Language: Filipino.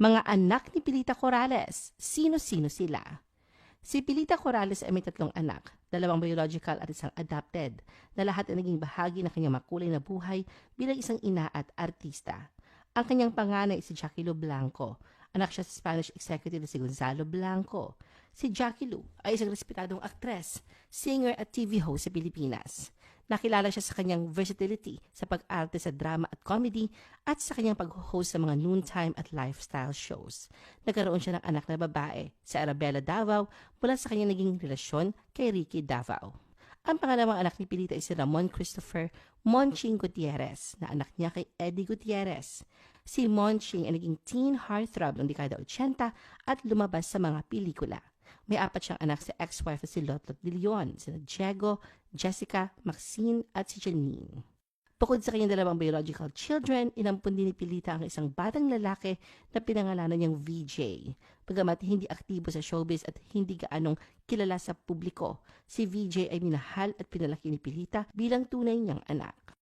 Mga anak ni Pilita Corrales, sino-sino sila? Si Pilita Corrales ay may tatlong anak, dalawang biological at isang adopted, na lahat ay naging bahagi ng kanyang makulay na buhay bilang isang ina at artista. Ang kanyang panganay si Jackie Lu Blanco. Anak siya sa Spanish executive na si Gonzalo Blanco. Si Jackie Lu ay isang respetadong aktres, singer at TV host sa Pilipinas. Nakilala siya sa kanyang versatility sa pag-arte sa drama at comedy at sa kanyang pag-host sa mga noontime at lifestyle shows. Nagkaroon siya ng anak na babae, si Arabella Davao, mula sa kanyang naging relasyon kay Ricky Davao. Ang pangalawang anak ni Pilita ay si Ramon Christopher Monching Gutierrez, na anak niya kay Eddie Gutierrez. Si Monching ay naging teen heartthrob ng dekada 80 at lumabas sa mga pelikula. May apat siyang anak sa ex-wife na si Lotlot de Leon, sina Diego, Jessica, Maxine at si Janine. Bukod sa kanyang dalawang biological children, inampun din ni Pilita ang isang batang lalaki na pinangalanan niyang VJ. Pagamat hindi aktibo sa showbiz at hindi gaanong kilala sa publiko, si VJ ay minahal at pinalaki ni Pilita bilang tunay niyang anak.